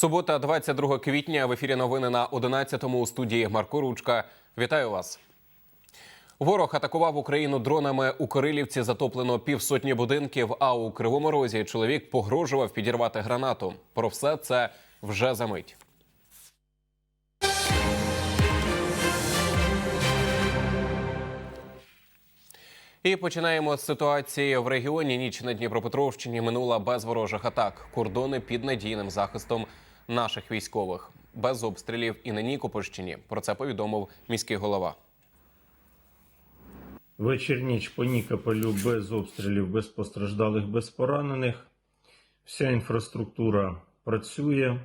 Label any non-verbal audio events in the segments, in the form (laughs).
Субота, 22 квітня. В ефірі новини на 11-му у студії Марко Ручка. Вітаю вас. Ворог атакував Україну дронами у Кирилівці. Затоплено півсотні будинків. А у Кривому Розі чоловік погрожував підірвати гранату. Про все це вже за мить. І починаємо з ситуації в регіоні. Ніч на Дніпропетровщині минула без ворожих атак. Кордони під надійним захистом наших військових, без обстрілів і на Нікопольщині. Про це повідомив міський голова. Вечір ніч по Нікополю без обстрілів, без постраждалих, без поранених. Вся інфраструктура працює.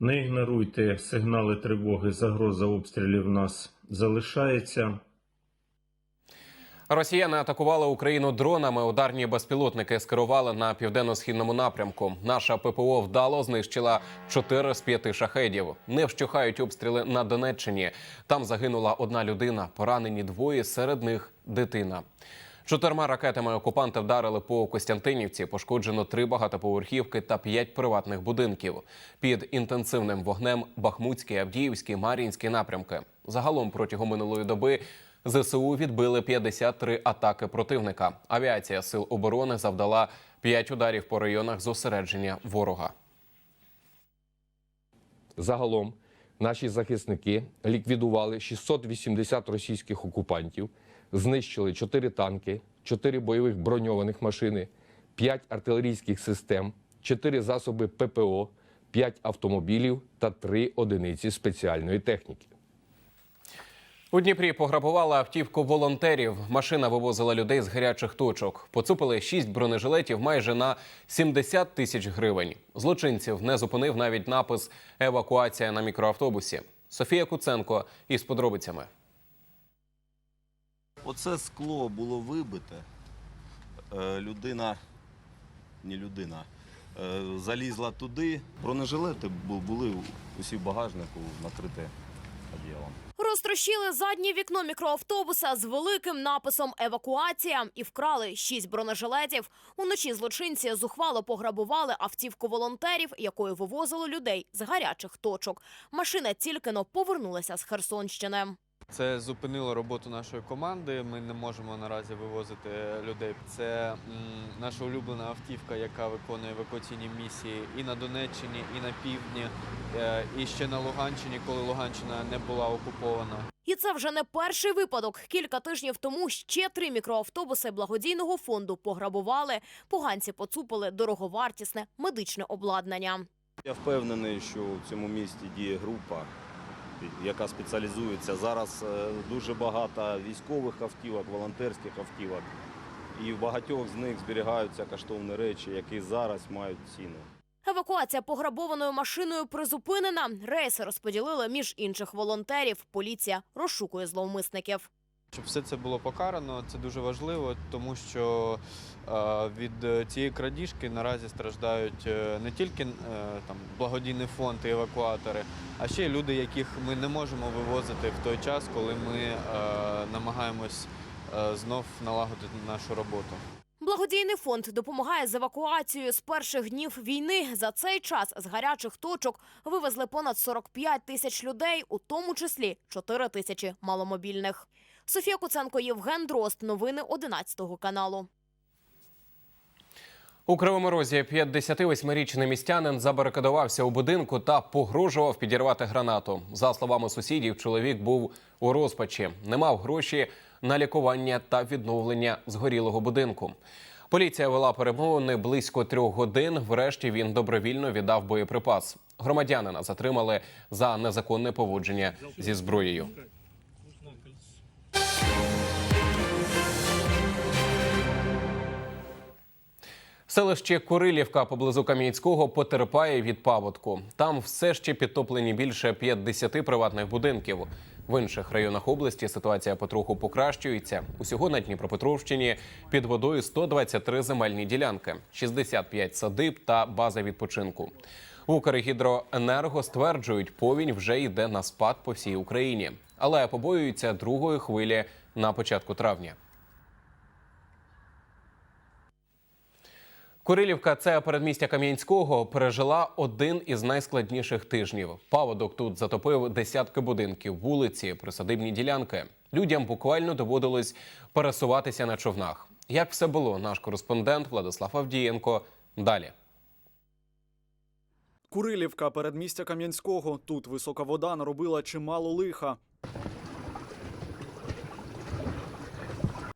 Не ігноруйте сигнали тривоги, загроза обстрілів в нас залишається. Росіяни атакували Україну дронами. Ударні безпілотники скерували на південно-східному напрямку. Наша ППО вдало знищила чотири з п'яти шахедів. Не вщухають обстріли на Донеччині. Там загинула одна людина, поранені двоє, серед них дитина. Чотирма ракетами окупанти вдарили по Костянтинівці. Пошкоджено три багатоповерхівки та п'ять приватних будинків. Під інтенсивним вогнем Бахмутський, Авдіївський, Мар'їнський напрямки. Загалом протягом минулої доби ЗСУ відбили 53 атаки противника. Авіація сил оборони завдала 5 ударів по районах зосередження ворога. Загалом наші захисники ліквідували 680 російських окупантів, знищили 4 танки, 4 бойових броньованих машини, 5 артилерійських систем, 4 засоби ППО, 5 автомобілів та 3 одиниці спеціальної техніки. У Дніпрі пограбували автівку волонтерів. Машина вивозила людей з гарячих точок. Поцупили шість бронежилетів майже на 70 тисяч гривень. Злочинців не зупинив навіть напис Евакуація на мікроавтобусі. Софія Куценко із подробицями. Оце скло було вибите. Е, Людина, не людина, е, залізла туди. Бронежилети бу- були усі в багажнику накриті одіялом. Розтрощили заднє вікно мікроавтобуса з великим написом Евакуація і вкрали шість бронежилетів. Уночі злочинці зухвало пограбували автівку волонтерів, якою вивозили людей з гарячих точок. Машина тільки но повернулася з Херсонщини. Це зупинило роботу нашої команди. Ми не можемо наразі вивозити людей. Це наша улюблена автівка, яка виконує евакуаційні місії і на Донеччині, і на півдні, е, і ще на Луганщині, коли Луганщина не була окупована. І це вже не перший випадок. Кілька тижнів тому ще три мікроавтобуси благодійного фонду пограбували. Поганці поцупили дороговартісне медичне обладнання. Я впевнений, що в цьому місті діє група, яка спеціалізується. Зараз е, дуже багато військових автівок, волонтерських автівок. І в багатьох з них зберігаються коштовні речі, які зараз мають ціну. Евакуація пограбованою машиною призупинена. Рейси розподілили між інших волонтерів. Поліція розшукує зловмисників. Щоб все це було покарано, це дуже важливо, тому що е, від цієї крадіжки наразі страждають е, не тільки е, там благодійний фонд і евакуатори, а ще й люди, яких ми не можемо вивозити в той час, коли ми намагаємось знов налагодити нашу роботу. Благодійний фонд допомагає з евакуацією з перших днів війни. За цей час з гарячих точок вивезли понад 45 тисяч людей, у тому числі 4 тисячі маломобільних. Софія Куценко, Євген Дрозд. Новини 11 каналу. У Кривому Розі 58-річний містянин забарикадувався у будинку та погрожував підірвати гранату. За словами сусідів, чоловік був у розпачі, не мав гроші на лікування та відновлення згорілого будинку. Поліція вела перемовини близько трьох годин. Врешті він добровільно віддав боєприпас. Громадянина затримали за незаконне поводження зі зброєю. Селище Курилівка поблизу Кам'янського потерпає від паводку. Там все ще підтоплені більше 50 приватних будинків. В інших районах області ситуація потроху покращується. Усього на Дніпропетровщині під водою 123 земельні ділянки, 65 садиб та база відпочинку. Укргідроенерго стверджують, повінь вже йде на спад по всій Україні, але побоюються другої хвилі на початку травня. Курилівка, це передмістя Кам'янського, пережила один із найскладніших тижнів. Паводок тут затопив десятки будинків, вулиці, присадибні ділянки. Людям буквально доводилось пересуватися на човнах. Як все було, наш кореспондент Владислав Авдієнко. Далі. Курилівка, передмістя Кам'янського. Тут висока вода наробила чимало лиха.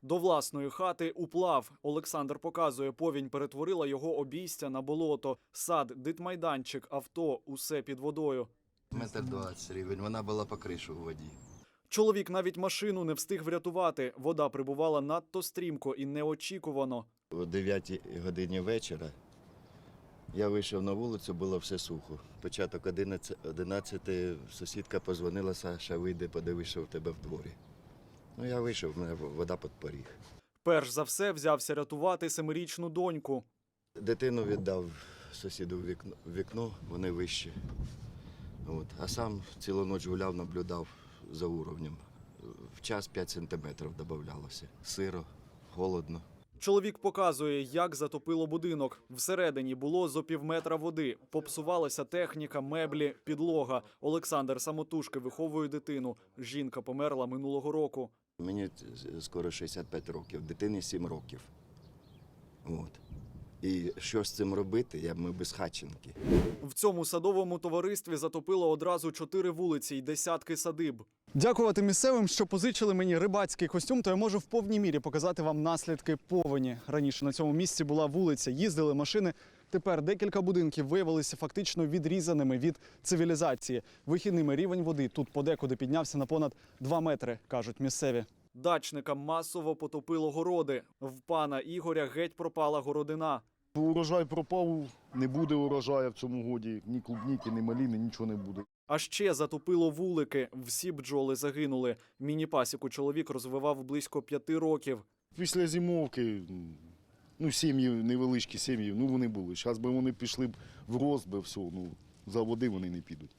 До власної хати уплав. Олександр показує, повінь перетворила його обійстя на болото. Сад, дитмайданчик, авто – усе під водою. Метр двадцять рівень, вона була по кришу в воді. Чоловік навіть машину не встиг врятувати. Вода прибувала надто стрімко і неочікувано. О 9 годині вечора я вийшов на вулицю, було все сухо. Початок 11, 11 сусідка позвонила, Саша, вийди, подивись, що в тебе в дворі. Ну, я вийшов, в мене вода під поріг. Перш за все взявся рятувати семирічну доньку. Дитину віддав сусіду в вікно, в вікно вони вищі. От. А сам цілу ніч гуляв, наблюдав за уровнем. В час 5 сантиметрів додавалося. Сиро, холодно. Чоловік показує, як затопило будинок. Всередині було зо півметра води. Попсувалася техніка, меблі, підлога. Олександр самотужки виховує дитину. Жінка померла минулого року. Мені скоро 65 років, дитині 7 років. От. І що з цим робити, я ми без хатченки. В цьому садовому товаристві затопило одразу чотири вулиці й десятки садиб. Дякувати місцевим, що позичили мені рибацький костюм, то я можу в повній мірі показати вам наслідки повені. Раніше на цьому місці була вулиця, їздили машини. Тепер декілька будинків виявилися фактично відрізаними від цивілізації. Вихідними рівень води тут подекуди піднявся на понад 2 метри, кажуть місцеві. Дачникам масово потопило городи. В пана Ігоря геть пропала городина. Урожай пропав, не буде урожаю в цьому годі. Ні клубніки, ні маліни, нічого не буде. А ще затопило вулики. Всі бджоли загинули. Міні-пасіку чоловік розвивав близько п'яти років. Після зимовки, ну, сім'ї, невеличкі сім'ї, ну вони були. Зараз би вони пішли б в рост, би все, ну, за води вони не підуть.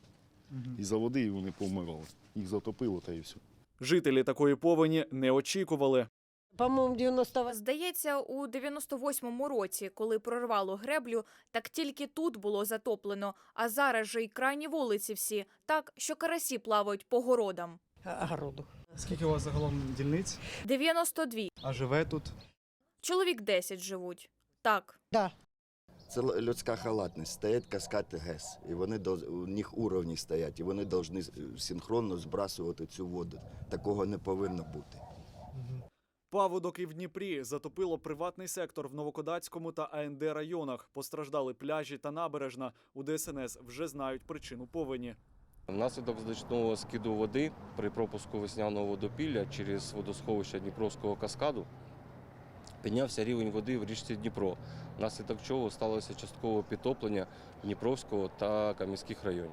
І за води вони повмирали. Їх затопило та і все. Жителі такої повені не очікували. По-моєму, 90 Здається, у 98-му році, коли прорвало греблю, так тільки тут було затоплено, а зараз же й крайні вулиці всі, так що карасі плавають по городам. огороду. Скільки у вас загалом дільниць? 92. А живе тут? Чоловік 10 живуть. Так. Да. Це людська халатність. Стоять каскад ГЕС, і вони доз- у них уровні стоять, і вони повинні синхронно збрасувати цю воду. Такого не повинно бути. Паводок і в Дніпрі затопило приватний сектор в Новокодацькому та АНД районах. Постраждали пляжі та набережна. У ДСНС вже знають причину повені. Внаслідок значного скиду води при пропуску весняного водопілля через водосховище Дніпровського каскаду піднявся рівень води в річці Дніпро, внаслідок чого сталося часткове підтоплення Дніпровського та Кам'янських районів.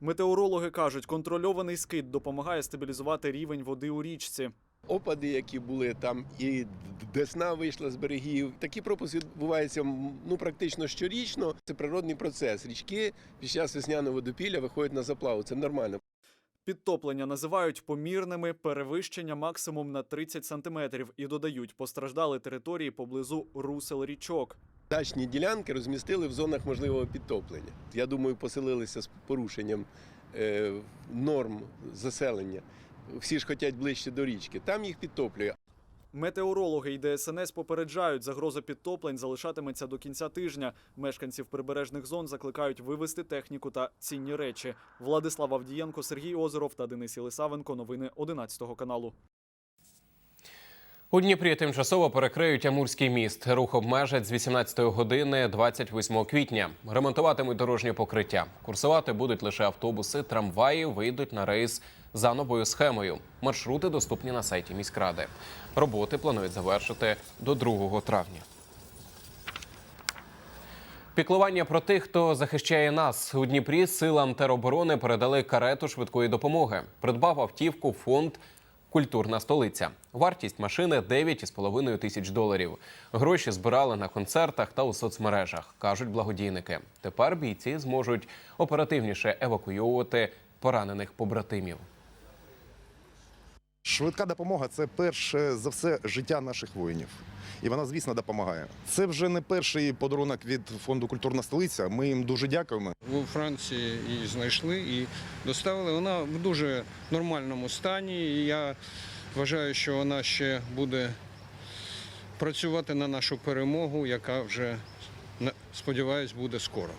Метеорологи кажуть, контрольований скид допомагає стабілізувати рівень води у річці. опади, які були там, і десна вийшла з берегів. Такі пропуски відбуваються ну практично щорічно. Це природний процес. Річки під час весняного водопілля виходять на заплаву. Це нормально. Підтоплення називають помірними, перевищення максимум на 30 сантиметрів і додають, постраждали території поблизу русел річок. Дачні ділянки розмістили в зонах можливого підтоплення. Я думаю, поселилися з порушенням е, норм заселення. Всі ж хочуть ближче до річки. Там їх підтоплює. Метеорологи й ДСНС попереджають, загроза підтоплень залишатиметься до кінця тижня. Мешканців прибережних зон закликають вивести техніку та цінні речі. Владислав Авдієнко, Сергій Озеров та Денис Єлисавенко. Новини 11 каналу. У Дніпрі тимчасово перекриють Амурський міст. Рух обмежать з 18 години 28 квітня. Ремонтуватимуть дорожнє покриття. Курсувати будуть лише автобуси, трамваї вийдуть на рейс за новою схемою. Маршрути доступні на сайті міськради. Роботи планують завершити до 2 травня. Піклування про тих, хто захищає нас у Дніпрі, силам тероборони передали карету швидкої допомоги. Придбав автівку фонд Культурна столиця. Вартість машини 9,5 тисяч доларів. Гроші збирали на концертах та у соцмережах, кажуть благодійники. Тепер бійці зможуть оперативніше евакуйовувати поранених побратимів. Швидка допомога це перше за все життя наших воїнів. і вона, звісно, допомагає. Це вже не перший подарунок від фонду Культурна столиця. Ми їм дуже дякуємо. У Франції її знайшли і доставили. Вона в дуже нормальному стані. І я вважаю, що вона ще буде працювати на нашу перемогу, яка вже, сподіваюсь, буде скоро.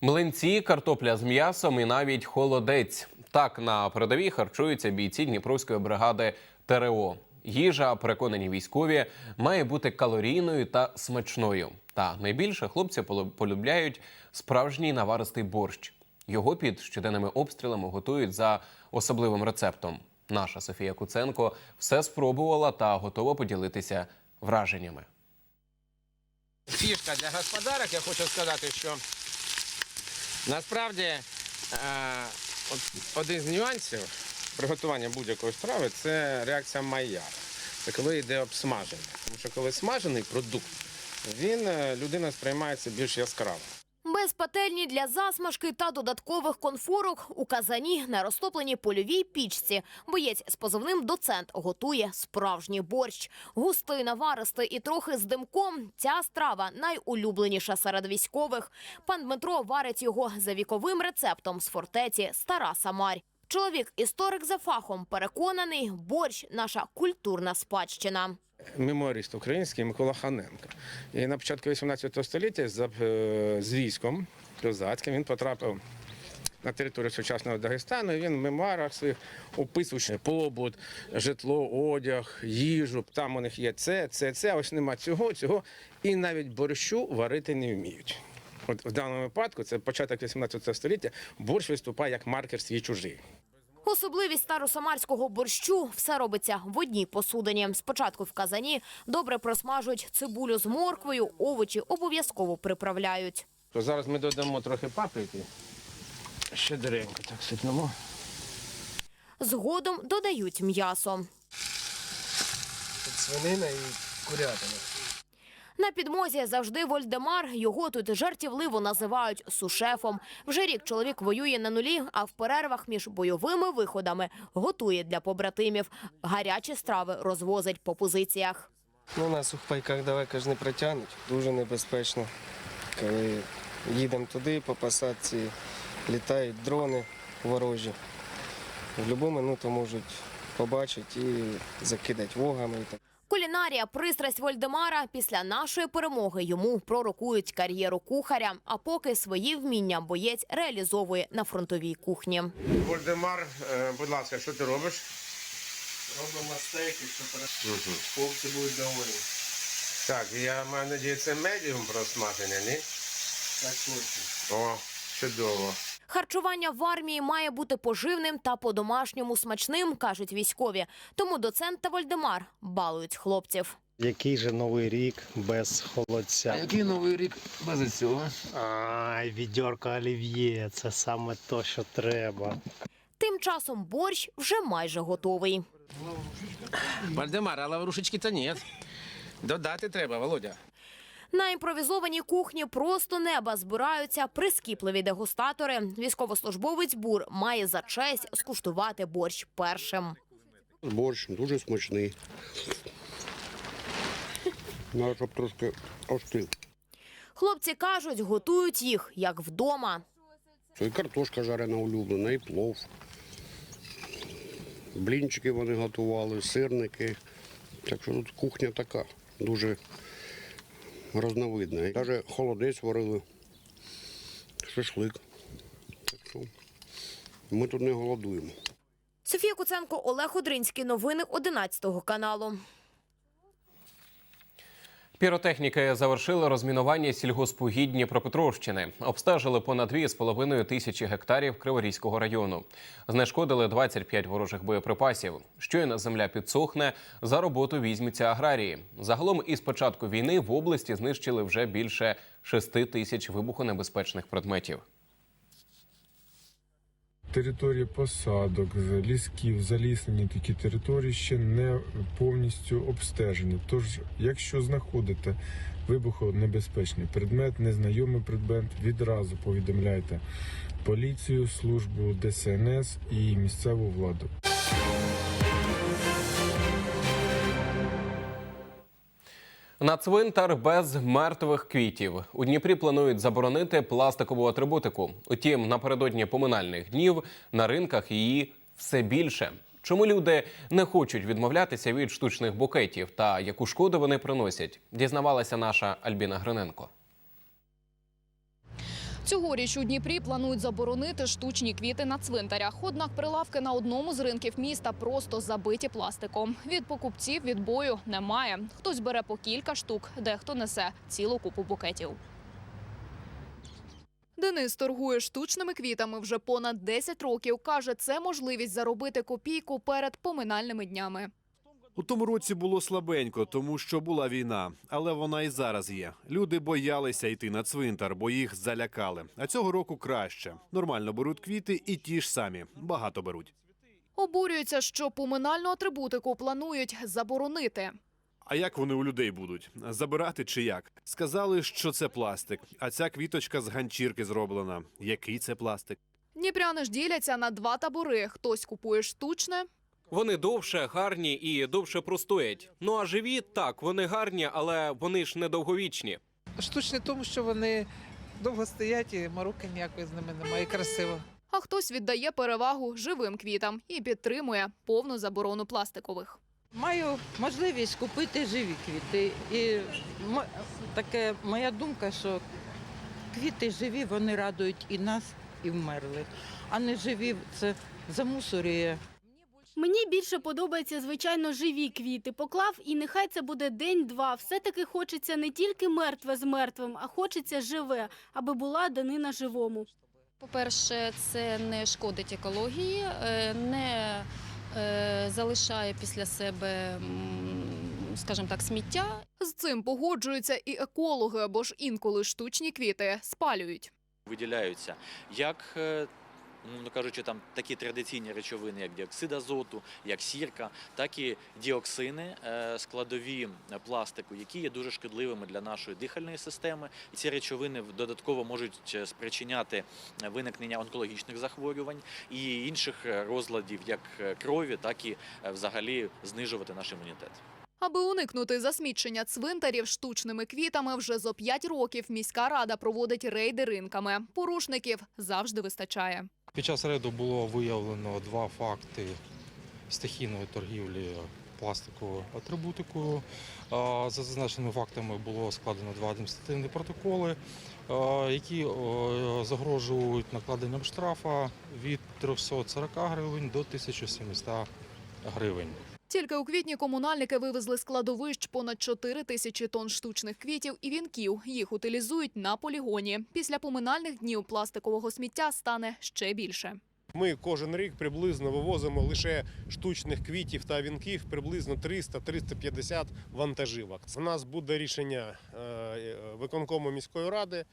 Млинці, картопля з м'ясом і навіть холодець. Так на передовій харчуються бійці Дніпровської бригади ТРО. Їжа, переконані військові, має бути калорійною та смачною. Та найбільше хлопці полюбляють справжній наваристий борщ. Його під щоденними обстрілами готують за особливим рецептом. Наша Софія Куценко все спробувала та готова поділитися враженнями. фішка для господарок, я хочу сказати, що насправді е, один з нюансів приготування будь-якої страви це реакція майяра. Це коли йде обсмаження. Тому що коли смажений продукт, він е, людина сприймається більш яскраво. Без пательні для засмажки та додаткових конфорок у казані на розтопленій польовій пічці боєць з позивним доцент готує справжній борщ. Густий, наваристий і трохи з димком. Ця страва найулюбленіша серед військових. Пан Дмитро варить його за віковим рецептом з фортеці Стара Самарь. Чоловік історик за фахом переконаний, борщ наша культурна спадщина. Мемуарист український Микола Ханенко. І на початку 18 століття з, е, з військом козацьким він потрапив на територію сучасного Дагестану. і Він в мемуарах своїх описуючи побут, житло, одяг, їжу. Там у них є це, це, це. Ось нема цього, цього. І навіть борщу варити не вміють. От в даному випадку, це початок 18 століття, борщ виступає як маркер свій чужий. Особливість старосамарського борщу – все робиться в одній посудині. Спочатку в казані добре просмажують цибулю з морквою, овочі обов'язково приправляють. То зараз ми додамо трохи паприки. Щедренько так сипнемо. Згодом додають м'ясо. Тут свинина і курятина. На підмозі завжди Вольдемар. Його тут жартівливо називають сушефом. Вже рік чоловік воює на нулі, а в перервах між бойовими виходами готує для побратимів. Гарячі страви розвозить по позиціях. Ну, на сухпайках далеко ж не протягнуть. Дуже небезпечно. Коли їдемо туди, по посадці літають дрони ворожі. В будь-яку минуту можуть побачити і закидати вогами. І так. Кулінарія, пристрасть Вольдемара. Після нашої перемоги йому пророкують кар'єру кухаря. А поки свої вміння боєць реалізовує на фронтовій кухні. Вольдемар, е, будь ласка, що ти робиш? Робимо стейки, що Угу. хлопці будуть доволі. Так, я маю надію, це медіум просмаження, ні? Так точно. О, чудово. Харчування в армії має бути поживним та по-домашньому смачним, кажуть військові. Тому доцент та Вольдемар балують хлопців. Який же новий рік без холодця? Який новий рік без цього? Ай, відьорка олів'є, це саме то, що треба. Тим часом борщ вже майже готовий. Вальдемар, а лаврушечки то ні. Додати треба, Володя. На імпровізованій кухні просто неба збираються прискіпливі дегустатори. Військовослужбовець бур має за честь скуштувати борщ першим. Борщ дуже смачний. Треба, щоб трошки остив. Хлопці кажуть, готують їх як вдома. І картошка жарена улюблена, і плов. Блінчики вони готували, сирники. Так що тут кухня така, дуже різновидна. Навіть холодець варили, шашлик. Так що ми тут не голодуємо. Софія Куценко, Олег Одринський. Новини 11 каналу. Піротехніки завершили розмінування сільгоспугідні Дніпропетровщини. Обстежили понад 2,5 тисячі гектарів Криворізького району. Знешкодили 25 ворожих боєприпасів. Щойно земля підсохне, за роботу візьмуться аграрії. Загалом із початку війни в області знищили вже більше 6 тисяч вибухонебезпечних предметів. Території посадок, лісків, заліснені такі території ще не повністю обстежені. Тож, якщо знаходите вибухонебезпечний предмет, незнайомий предмет, відразу повідомляйте поліцію, службу ДСНС і місцеву владу. На цвинтар без мертвих квітів у Дніпрі планують заборонити пластикову атрибутику. Утім, напередодні поминальних днів на ринках її все більше. Чому люди не хочуть відмовлятися від штучних букетів та яку шкоду вони приносять? Дізнавалася наша Альбіна Гриненко. Цьогоріч у Дніпрі планують заборонити штучні квіти на цвинтарях. Однак прилавки на одному з ринків міста просто забиті пластиком. Від покупців відбою немає. Хтось бере по кілька штук, дехто несе цілу купу букетів. Денис торгує штучними квітами вже понад 10 років. Каже, це можливість заробити копійку перед поминальними днями. У тому році було слабенько, тому що була війна, але вона і зараз є. Люди боялися йти на цвинтар, бо їх залякали. А цього року краще. Нормально беруть квіти і ті ж самі. Багато беруть. Обурюється, що поминальну атрибутику планують заборонити. А як вони у людей будуть? Забирати чи як? Сказали, що це пластик, а ця квіточка з ганчірки зроблена. Який це пластик? Дніпряни ж діляться на два табори. Хтось купує штучне, Вони довше гарні і довше простоять. Ну а живі так, вони гарні, але вони ж недовговічні. Штучне тому, що вони довго стоять і мороки ніякої з ними немає. І красиво. а хтось віддає перевагу живим квітам і підтримує повну заборону пластикових. Маю можливість купити живі квіти. І м- таке моя думка, що квіти живі, вони радують і нас, і вмерлих. А не живі це замусорює. Мені більше подобаються, звичайно, живі квіти. Поклав, і нехай це буде день-два. Все-таки хочеться не тільки мертве з мертвим, а хочеться живе, аби була данина живому. По-перше, це не шкодить екології, е, не е, залишає після себе, скажімо так, сміття. З цим погоджуються і екологи, бо ж інколи штучні квіти спалюють. виділяються як, е, умовно кажучи, там такі традиційні речовини, як діоксид азоту, як сірка, так і діоксини, е, складові пластику, які є дуже шкідливими для нашої дихальної системи. І ці речовини додатково можуть е, спричиняти виникнення онкологічних захворювань і інших е, розладів, як е, крові, так і е, взагалі знижувати наш імунітет. Аби уникнути засмічення цвинтарів штучними квітами, вже зо 5 років міська рада проводить рейди ринками. Порушників завжди вистачає. Під час рейду було виявлено два факти стихійної торгівлі пластиковою атрибутикою. За зазначеними фактами було складено два адміністративні протоколи, які загрожують накладенням штрафа від 340 гривень до 1700 гривень. Тільки у квітні комунальники вивезли з кладовищ понад 4 тисячі тонн штучних квітів і вінків. Їх утилізують на полігоні. Після поминальних днів пластикового сміття стане ще більше. Ми кожен рік приблизно вивозимо лише штучних квітів та вінків приблизно 300-350 вантажівок. У нас буде рішення е, виконкому міської ради,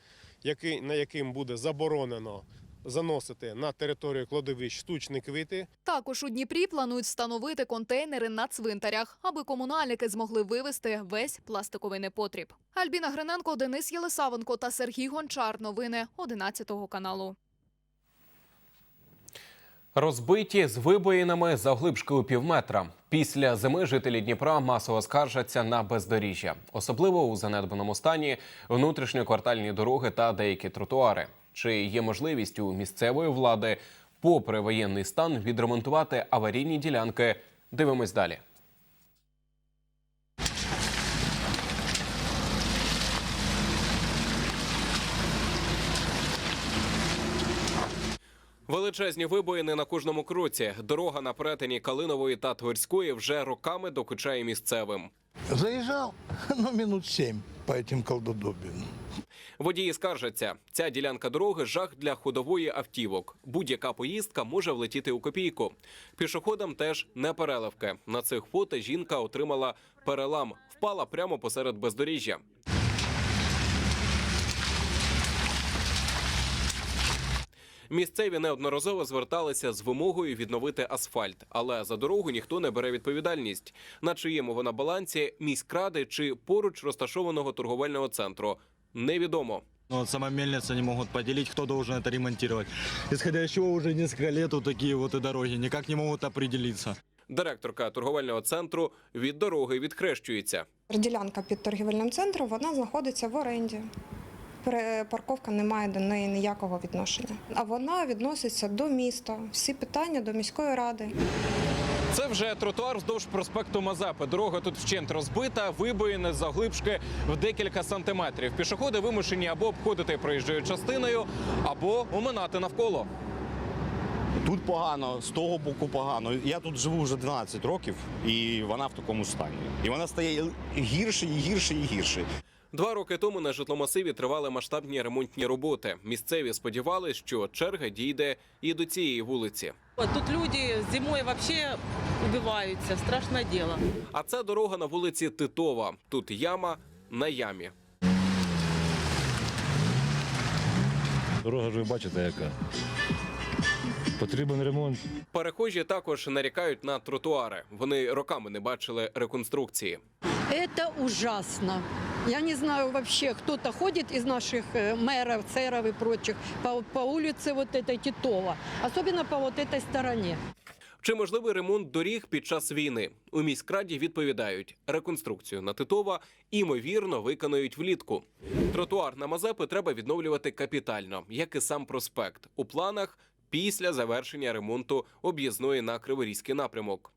на яким буде заборонено заносити на територію кладовищ штучні квіти. Також у Дніпрі планують встановити контейнери на цвинтарях, аби комунальники змогли вивезти весь пластиковий непотріб. Альбіна Гриненко, Денис Єлисавенко та Сергій Гончар. Новини 11 каналу. Розбиті з вибоїнами завглибшки у півметра. Після зими жителі Дніпра масово скаржаться на бездоріжжя, особливо у занедбаному стані внутрішньоквартальні дороги та деякі тротуари. Чи є можливість у місцевої влади, попри воєнний стан, відремонтувати аварійні ділянки? Дивимось далі. Величезні вибоїни на кожному кроці. Дорога на перетині Калинової та Тверської вже роками докучає місцевим. Заезжал, (laughs) ну, минут семь по этим колдодобинам. Водії скаржаться, ця ділянка дороги жах для ходової автівок. Будь-яка поїздка може влетіти у копійку. Пішоходам теж не переливки. На цих фото жінка отримала перелам, впала прямо посеред бездоріжжя. Місцеві неодноразово зверталися з вимогою відновити асфальт, але за дорогу ніхто не бере відповідальність. На чиєму вона балансі міськради чи поруч розташованого торговельного центру невідомо. Ну, Вот сама мельница не могут поделить, кто должен это ремонтировать. Исходя из чего уже несколько лет вот такие вот и дороги никак не могут определиться. Директорка торговельного центру від дороги відхрещується. Ділянка під торгівельним центром вона знаходиться в оренді. Парковка не має до неї ніякого відношення. А вона відноситься до міста. Всі питання до міської ради. Це вже тротуар вздовж проспекту Мазепи. Дорога тут вщент розбита, вибоїни завглибшки в декілька сантиметрів. Пішоходи вимушені або обходити проїжджою частиною, або оминати навколо. Тут погано, з того боку погано. Я тут живу вже 12 років, і вона в такому стані. І вона стає гірше, і гірше, і гірше. Два роки тому на житломасиві тривали масштабні ремонтні роботи. Місцеві сподівались, що черга дійде і до цієї вулиці. Тут люди зимой вообще убиваются, страшное дело. А це дорога на вулиці Титова. Тут яма на ямі. Дорога ж ви бачите, яка. Потрібен ремонт. Перехожі також нарікають на тротуари. Вони роками не бачили реконструкції. Это ужасно. Я не знаю вообще, кто-то ходит из наших э, мэров, церов и прочих по, по улице вот этой Титова, особенно по вот этой стороне. Чи можливий ремонт доріг під час війни? У міськраді відповідають, реконструкцію на Титова імовірно виконають влітку. Тротуар на Мазепи треба відновлювати капітально, як і сам проспект. У планах після завершення ремонту об'їзної на Криворізький напрямок.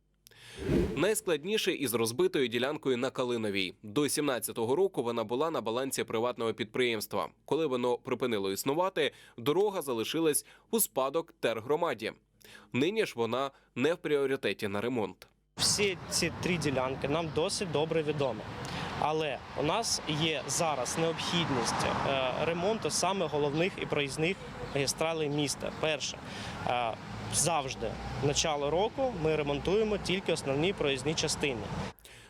Найскладніше із розбитою ділянкою на Калиновій. До 17-го року вона була на балансі приватного підприємства. Коли воно припинило існувати, дорога залишилась у спадок тергромаді. Нині ж вона не в пріоритеті на ремонт. Всі ці три ділянки нам досить добре відомі. Але у нас є зараз необхідність е, ремонту саме головних і проїзних магістралей міста. Перше, е, завжди начало року ми ремонтуємо тільки основні проїзні частини.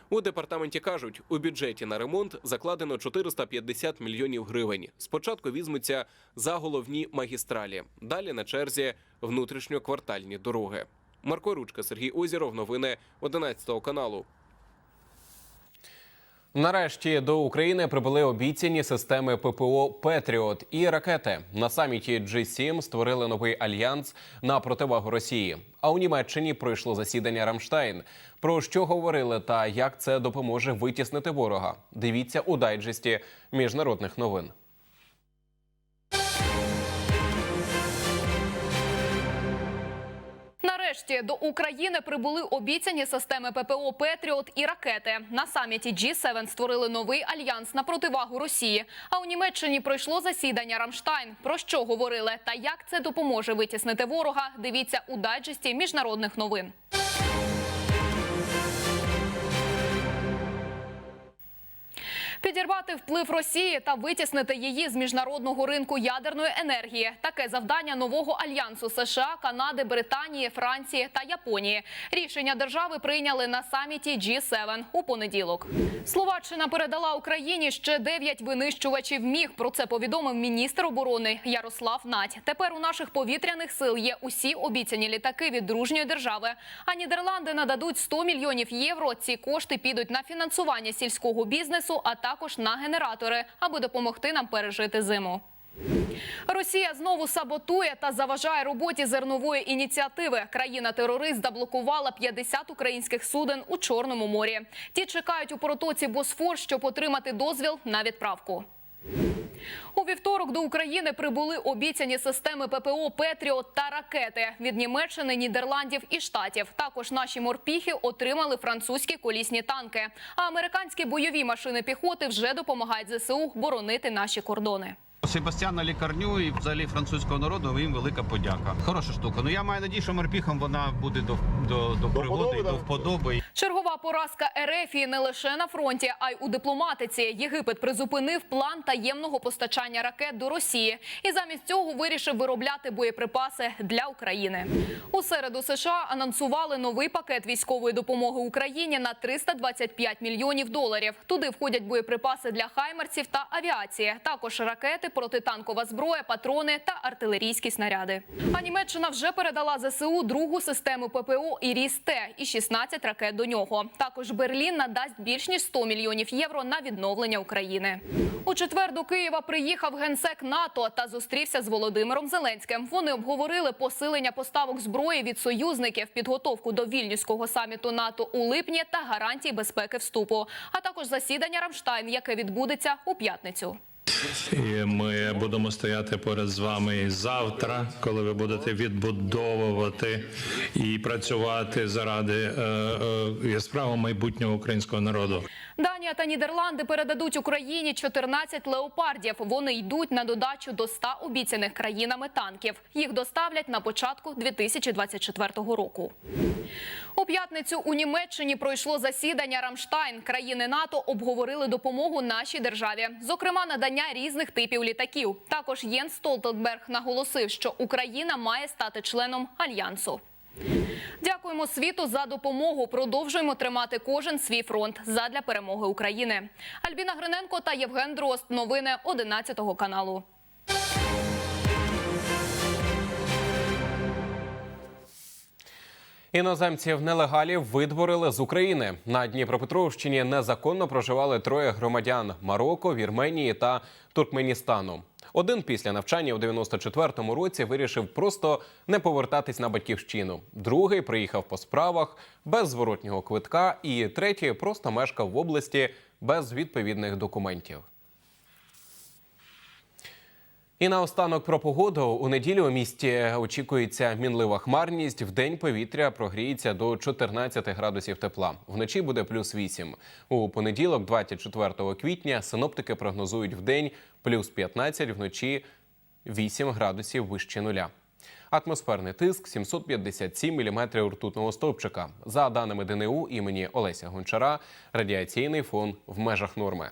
У департаменті кажуть, у бюджеті на ремонт закладено 450 мільйонів гривень. Спочатку візьмуться за головні магістралі. Далі на черзі внутрішньоквартальні дороги. Марко Ручка, Сергій Озіров. Новини 11 каналу. Нарешті до України прибули обіцяні системи ППО Петріот і ракети. На саміті G7 створили новий альянс на противагу Росії. А у Німеччині пройшло засідання Рамштайн. Про що говорили та як це допоможе витіснити ворога? Дивіться у дайджесті міжнародних новин. Нарешті до України прибули обіцяні системи ППО Петріот і ракети. На саміті G7 створили новий альянс на противагу Росії. А у Німеччині пройшло засідання Рамштайн. Про що говорили та як це допоможе витіснити ворога? Дивіться у дайджесті міжнародних новин. Підірвати вплив Росії та витіснити її з міжнародного ринку ядерної енергії таке завдання нового альянсу США, Канади, Британії, Франції та Японії. Рішення держави прийняли на саміті G7 у понеділок. Словаччина передала Україні ще 9 винищувачів міг. Про це повідомив міністр оборони Ярослав Надь. Тепер у наших повітряних сил є усі обіцяні літаки від дружньої держави. А Нідерланди нададуть 100 мільйонів євро. Ці кошти підуть на фінансування сільського бізнесу, а також на генератори, аби допомогти нам пережити зиму. Росія знову саботує та заважає роботі зернової ініціативи. Країна-терорист заблокувала 50 українських суден у Чорному морі. Ті чекають у протоці Босфор, щоб отримати дозвіл на відправку. У вівторок до України прибули обіцяні системи ППО Петріот та ракети від Німеччини, Нідерландів і Штатів. Також наші морпіхи отримали французькі колісні танки. А американські бойові машини піхоти вже допомагають ЗСУ боронити наші кордони. Себастьяна лікарню і взагалі французького народу їм велика подяка. Хороша штука. Ну я маю надію, що морпіхам вона буде до, до, до пригоди і до вподоби. Чергова поразка Ерефії не лише на фронті, а й у дипломатиці. Єгипет призупинив план таємного постачання ракет до Росії і замість цього вирішив виробляти боєприпаси для України. У середу США анонсували новий пакет військової допомоги Україні на 325 мільйонів доларів. Туди входять боєприпаси для хаймерців та авіації. Також ракети протитанкова зброя, патрони та артилерійські снаряди. А Німеччина вже передала ЗСУ другу систему ППО «Іріс-Т» і 16 ракет до нього. Також Берлін надасть більш ніж 100 мільйонів євро на відновлення України. У четвер до Києва приїхав генсек НАТО та зустрівся з Володимиром Зеленським. Вони обговорили посилення поставок зброї від союзників, підготовку до вільнюського саміту НАТО у липні та гарантії безпеки вступу, а також засідання Рамштайн, яке відбудеться у п'ятницю. І ми будемо стояти поряд з вами завтра, коли ви будете відбудовувати і працювати заради е, е, справи майбутнього українського народу. Данія та Нідерланди передадуть Україні 14 леопардів. Вони йдуть на додачу до 100 обіцяних країнами танків. Їх доставлять на початку 2024 року. У п'ятницю у Німеччині пройшло засідання Рамштайн. Країни НАТО обговорили допомогу нашій державі, зокрема надання різних типів літаків. Також Єнс Столтенберг наголосив, що Україна має стати членом альянсу. Дякуємо світу за допомогу. Продовжуємо тримати кожен свій фронт задля перемоги України. Альбіна Гриненко та Євген Дрозд. Новини 11 каналу. Іноземців нелегалів видворили з України. На Дніпропетровщині незаконно проживали троє громадян Марокко, Вірменії та Туркменістану. Один після навчання у 94-му році вирішив просто не повертатись на батьківщину. Другий приїхав по справах без зворотнього квитка, і третій просто мешкав в області без відповідних документів. І наостанок про погоду. У неділю у місті очікується мінлива хмарність. В день повітря прогріється до 14 градусів тепла. Вночі буде плюс 8. У понеділок, 24 квітня, синоптики прогнозують в день плюс 15, вночі 8 градусів вище нуля. Атмосферний тиск 757 мм ртутного стовпчика. За даними ДНУ імені Олеся Гончара, радіаційний фон в межах норми.